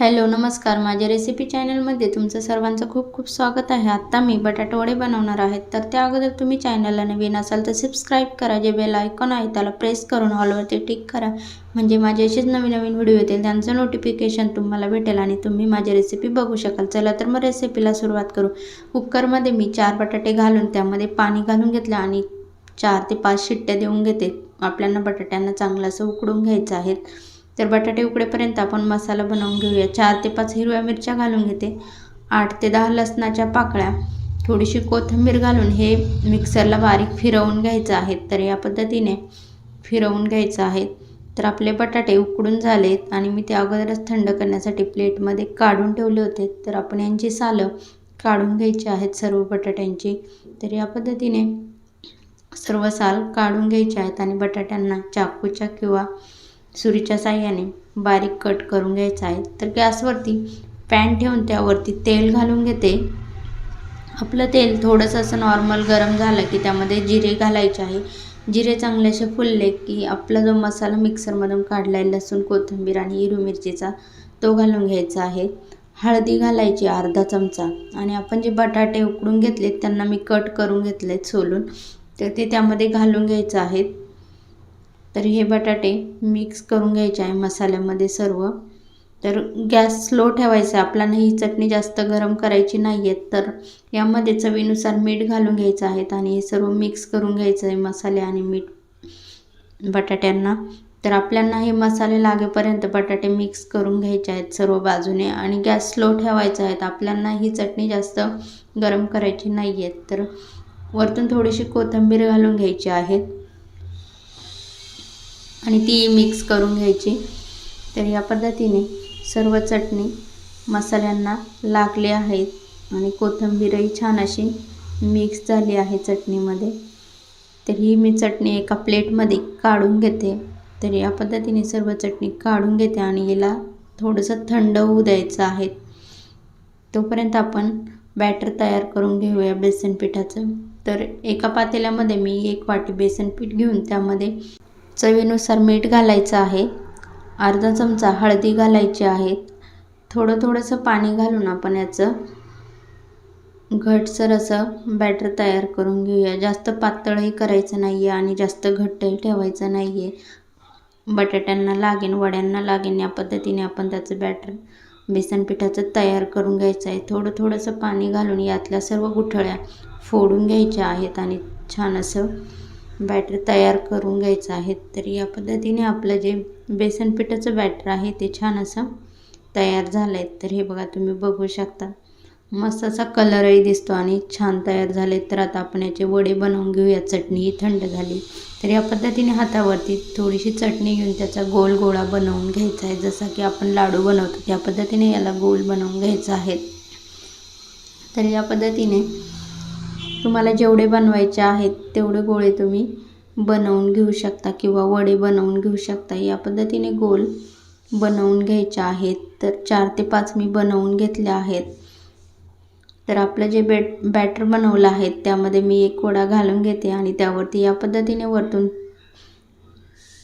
Hello नमस्कार. माझ्या recipe चॅनलमध्ये तुमचं सर्वांचं खूप खूप स्वागत आहे. आत्ता मी बटाटे वडे बनवणार आहेत तर त्या अगोदर तुम्ही चॅनलला नवीन असाल तर सबस्क्राईब करा. जे बेल आयकॉन आहे त्याला प्रेस करून ऑलवरती टिक करा. म्हणजे माझे असेच नवीन नवीन व्हिडिओ येतील. त्यांचं नोटिफिकेशन तुम्हाला भेटेल आणि तुम्ही माझी रेसिपी बघू शकाल. चला तर मग रेसिपीला सुरुवात करू. कुकरमध्ये मी चार बटाटे घालून त्यामध्ये पाणी घालून घेतलं आणि चार ते पाच शिट्ट्या देऊन घेते. आपल्याला बटाट्यांना चांगलं असं उकडून घ्यायचं आहे. तर बटाटे उकडेपर्यंत आपण मसाला बनवून घेऊया. चार ते पाच हिरव्या मिरच्या घालून घेते. आठ ते दहा लसणाच्या पाकळ्या थोडीशी कोथिंबीर घालून हे मिक्सरला बारीक फिरवून घ्यायचं आहे. तर या पद्धतीने फिरवून घ्यायचं आहे. तर आपले बटाटे उकडून झालेत आणि मी ते अगोदरच थंड करण्यासाठी प्लेटमध्ये काढून ठेवले होते. तर आपण यांची सालं काढून घ्यायची आहेत सर्व बटाट्यांची. तर या पद्धतीने सर्व साल काढून घ्यायचे आहेत आणि बटाट्यांना चाकूच्या किंवा सुरीच्या साह्याने बारीक कट करून घ्यायचं आहे. तर गॅसवरती पॅन ठेवून त्यावरती तेल घालून घेते. आपलं तेल थोडंसं असं नॉर्मल गरम झालं की त्यामध्ये जिरे घालायचे आहे. जिरे चांगले असे फुलले की आपला जो मसाला मिक्सरमधून काढला आहे लसूण कोथिंबीर आणि हिरवी मिरचीचा तो घालून घ्यायचा आहे. हळदी घालायची अर्धा चमचा आणि आपण जे बटाटे उकडून घेतलेत त्यांना मी कट करून घेतलेत सोलून तर ते त्यामध्ये घालून घ्यायचं आहे. तर हे बटाटे मिक्स करून घ्यायचे आहे मसाल्यामध्ये सर्व. तर गॅस स्लो ठेवायचा आपल्याला ही चटणी जास्त गरम करायची नाही आहेत तर यामध्ये चवीनुसार मीठ घालून घ्यायचं आहे आणि हे सर्व मिक्स करून घ्यायचं आहे मसाले आणि मीठ बटाट्यांना. तर आपल्याला हे मसाले लागेपर्यंत बटाटे मिक्स करून घ्यायचे आहेत सर्व बाजूने आणि गॅस स्लो ठेवायचा आहे. आपल्याला ही चटणी जास्त गरम करायची नाही आहेत तर वरतून थोडीशी कोथिंबीर घालून घ्यायची आहे. आणि ती मिक्स करून घ्यायची. तर या पद्धतीने सर्व चटणी मसाल्यांना लागले आहेत आणि कोथिंबीरही छान अशी मिक्स झाली आहे चटणीमध्ये. तर ही मी चटणी एका प्लेटमध्ये काढून घेते. तर या पद्धतीने सर्व चटणी काढून घेते आणि याला थोडंसं थंड होऊ द्यायचं आहे. तोपर्यंत आपण बॅटर तयार करून घेऊया बेसन पिठाचं तर एका पातेल्यामध्ये मी एक वाटी बेसन पीठ घेऊन त्यामध्ये चवीनुसार मीठ घालायचं आहे. अर्धा चमचा हळदी घालायची आहे. थोडं थोडंसं पाणी घालून आपण याचं घटसर असं बॅटर तयार करून घेऊया. जास्त पातळही करायचं नाही आहे आणि जास्त घट्टही ठेवायचं नाही आहे बटाट्यांना लागेन वड्यांना लागेन या पद्धतीने आपण त्याचं बॅटर बेसन पिठाचं तयार करून घ्यायचं आहे. थोडं थोडंसं पाणी घालून यातल्या सर्व गुठळ्या फोडून घ्यायच्या आहेत आणि छान असं बॅटर तयार करून घ्यायचं आहे. तर या पद्धतीने आपलं जे बेसन पिठाचं बॅटर आहे ते छान असं तयार झालं आहे तर हे बघा तुम्ही बघू शकता. मस्त असा कलरही दिसतो आणि छान तयार झाले तर आता आपण याचे वडे बनवून घेऊया चटणी ही थंड झाली. तर या पद्धतीने हातावरती थोडीशी चटणी घेऊन त्याचा गोल गोळा बनवून घ्यायचा आहे. जसा की आपण लाडू बनवतो त्या पद्धतीने याला गोल बनवून घ्यायचा आहे. तर या पद्धतीने तुम्हाला जेवढे बनवायचे आहेत तेवढे गोळे तुम्ही बनवून घेऊ शकता किंवा वडे बनवून घेऊ शकता. या पद्धतीने गोल बनवून घ्यायचे आहेत. तर चार ते पाच मी बनवून घेतले आहेत. तर आपलं जे बॅट बॅटर बनवलं आहे त्यामध्ये मी एक वडा घालून घेते आणि त्यावरती या पद्धतीने वरतून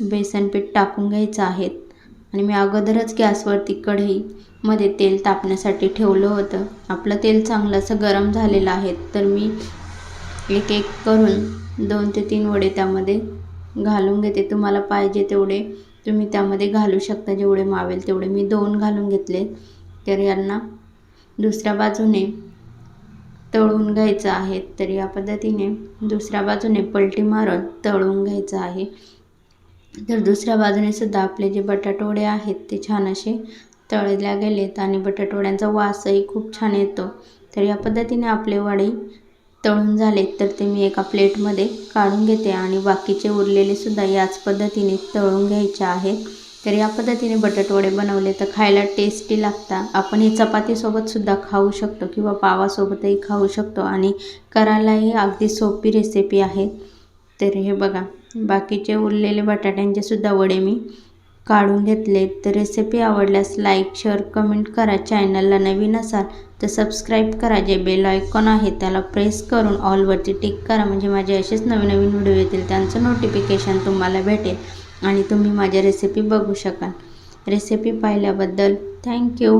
बेसन पीठ टाकून घ्यायचं आहे. आणि मी अगोदरच गॅसवरती कढईमध्ये तेल तापण्यासाठी ठेवलं होतं. आपलं तेल चांगलं असं गरम झालेलं आहे. तर मी एक एक करून दोन ते तीन वडे त्यामध्ये घालून घेते. तुम्हाला पाहिजे तेवढे तुम्ही त्यामध्ये घालू शकता. जेवढे मावेल तेवढे. मी दोन घालून घेतले. तर यांना दुसऱ्या बाजूने तळून घ्यायचं आहे. तर या पद्धतीने दुसऱ्या बाजूने पलटी मारून तळून घ्यायचं आहे. तर दुसऱ्या बाजूने सुद्धा आपले जे बटाटवडे आहेत ते छान असे तळल्या गेलेत आणि बटाटवड्यांचा वासही खूप छान येतो. तर या पद्धतीने आपले वडे तळून झालेत तर ते मी एका प्लेटमध्ये काढून घेते आणि बाकीचे उरलेले सुद्धा याच पद्धतीने तळून घ्यायचे आहेत तर या पद्धतीने बटाटवडे बनवले तर खायला टेस्टी लागतात. आपण हे चपातीसोबतसुद्धा खाऊ शकतो किंवा पावासोबतही खाऊ शकतो आणि करायलाही अगदी सोपी रेसिपी आहे. तर हे बघा बाकीचे उरलेले बटाट्यांचे सुद्धा वडे मी काढून घेतले. तर रेसिपी आवडल्यास लाईक शेअर कमेंट करा. चॅनलला नवीन असाल तर सबस्क्राईब करा. जे बेल आयकॉन आहे त्याला प्रेस करून ऑलवरती टिक करा. म्हणजे माझे असेच नवीन नवीन व्हिडिओ येतील त्यांचं नोटिफिकेशन तुम्हाला भेटेल आणि तुम्ही माझ्या रेसिपी बघू शकाल. रेसिपी पाहिल्याबद्दल थँक्यू